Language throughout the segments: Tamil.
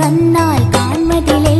அன்னால் காண்மதிலே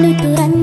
luturan